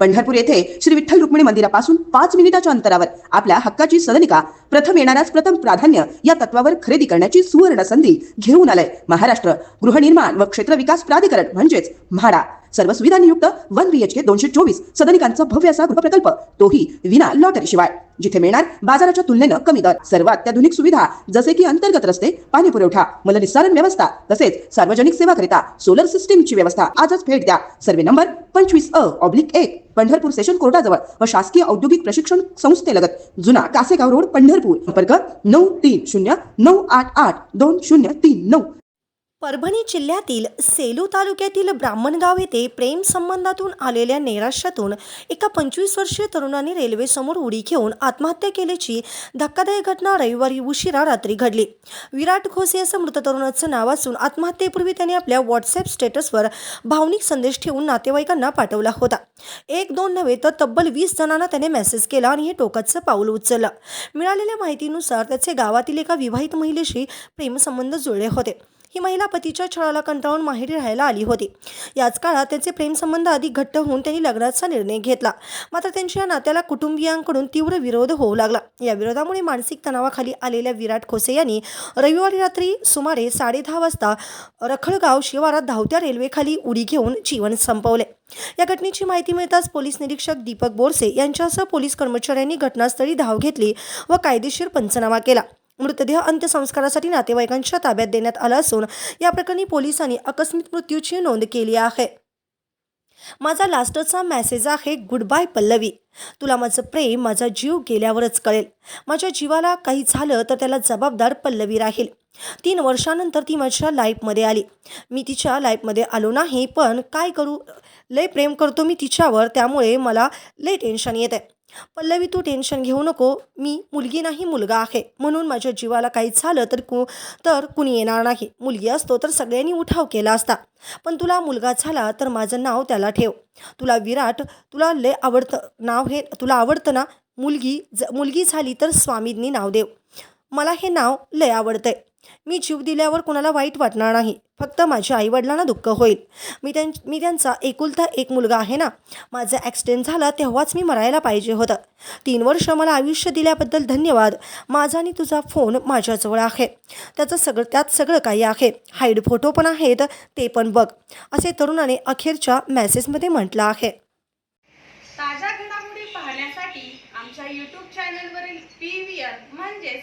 पंढरपूर येथे श्री विठ्ठल रुक्मिणी मंदिरापासून पाच मिनिटाच्या अंतरावर आपल्या हक्काची सदनिका प्रथम येणाऱ्यास प्रथम प्राधान्य या तत्वावर खरेदी करण्याची सुवर्ण संधी घेऊन आलंय महाराष्ट्र. गृहनिर्माण व क्षेत्र विकास प्राधिकरण म्हणजेच म्हाडा. सर्व सुविधांयुक्त वन बीएचके दोनशे चोवीस सदनिकांचा भव्य असा गृहप्रकल्प. तोही विना लॉटरी शिवाय. जिथे मिळणार बाजाराच्या तुलनेनं कमी दर. सर्व अत्याधुनिक सुविधा जसे की अंतर्गत रस्ते पाणी पुरवठा मलनिस्सारण व्यवस्था तसेच सार्वजनिक सेवाकरिता सोलर सिस्टीमची व्यवस्था आजच भेट द्या. सर्वे नंबर पंचवीस अ ऑब्लिक एक पंढरपूर सेशन कोर्टाजवळ व शासकीय औद्योगिक प्रशिक्षण संस्थेलगत जुना कासेगाव रोड पंढरपूर. संपर्क नऊ तीन शून्य नऊ आठ आठ दोन शून्य तीन नऊ. परभणी जिल्ह्यातील सेलू तालुक्यातील ब्राह्मणगाव येथे प्रेम संबंधातून आलेल्या नैराश्यातून एका पंचवीस वर्षीय तरुणाने रेल्वेसमोर उडी घेऊन आत्महत्या केल्याची धक्कादायक घटना रविवारी उशिरा रात्री घडली. विराट घोसे असं मृत तरुणाचं नाव असून आत्महत्येपूर्वी त्याने आपल्या व्हॉट्सअप स्टेटसवर भावनिक संदेश ठेवून नातेवाईकांना पाठवला होता. एक दोन नव्हे तर तब्बल वीस जणांना त्याने मेसेज केला आणि हे टोकाचं पाऊल उचललं. मिळालेल्या माहितीनुसार त्याचे गावातील एका विवाहित महिलेशी प्रेमसंबंध जुळले होते. ही महिला पतीच्या छळाला कंटाळून माहेरी राहायला आली होती. याच काळात त्यांचे प्रेमसंबंध अधिक घट्ट होऊन त्यांनी लग्नाचा निर्णय घेतला. मात्र त्यांच्या या नात्याला कुटुंबियांकडून तीव्र विरोध होऊ लागला. या विरोधामुळे मानसिक तणावाखाली आलेल्या विराट खोसे यांनी रविवारी रात्री सुमारे साडेदहा वाजता रखळगाव शिवारात धावत्या रेल्वेखाली उडी घेऊन जीवन संपवले. या घटनेची माहिती मिळताच पोलीस निरीक्षक दीपक बोरसे यांच्यासह पोलीस कर्मचाऱ्यांनी घटनास्थळी धाव घेतली व कायदेशीर पंचनामा केला. मृतदेह अंत्यसंस्कारासाठी नातेवाईकांच्या ताब्यात देण्यात आला असून या प्रकरणी पोलिसांनी आकस्मिक मृत्यूची नोंद केली आहे. माझा लास्टचा मेसेज आहे गुड बाय पल्लवी. तुला माझं प्रेम माझा जीव गेल्यावरच कळेल. माझ्या जीवाला काही झालं तर त्याला जबाबदार पल्लवी राहील. तीन वर्षानंतर ती माझ्या लाईफमध्ये आली. मी तिच्या लाईफमध्ये आलो नाही पण काय करू लय प्रेम करतो मी तिच्यावर त्यामुळे मला लय टेन्शन येत आहे पल्लवी तू टेन्शन घेऊ नको. मी मुलगी नाही मुलगा आहे. म्हणून माझ्या जीवाला काही झालं तर कु तर कुणी येणार नाही. मुलगी असतो तर सगळ्यांनी उठाव केला असता. पण तुला मुलगा झाला तर माझं नाव त्याला ठेव. तुला विराट तुला लय आवडतं नाव हे तुला आवडतं ना? मुलगी ज मुलगी झाली तर स्वामींनी नाव देव. मला हे नाव लय आवडतंय. मी जीव दिल्यावर कोणाला वाईट वाटणार नाही. फक्त माझ्या आईवडिलांना दुःख होईल. मी त्यां मी त्यांचा एकुलता एक मुलगा आहे ना? माझा ॲक्सिडेंट झाला तेव्हाच मी मरायला पाहिजे होतं. तीन वर्ष मला आयुष्य दिल्याबद्दल धन्यवाद. माझा आणि तुझा फोन माझ्याजवळ आहे. त्याचं सगळं त्यात सगळं काही आहे. हाईड फोटो पण आहेत. ते पण बघ. असे तरुणाने अखेरच्या मेसेजमध्ये म्हटलं आहे. ताज्या घडामोडी पाहण्यासाठी आमच्या यूट्यूब चॅनलवरील पी व्ही आर म्हणजेच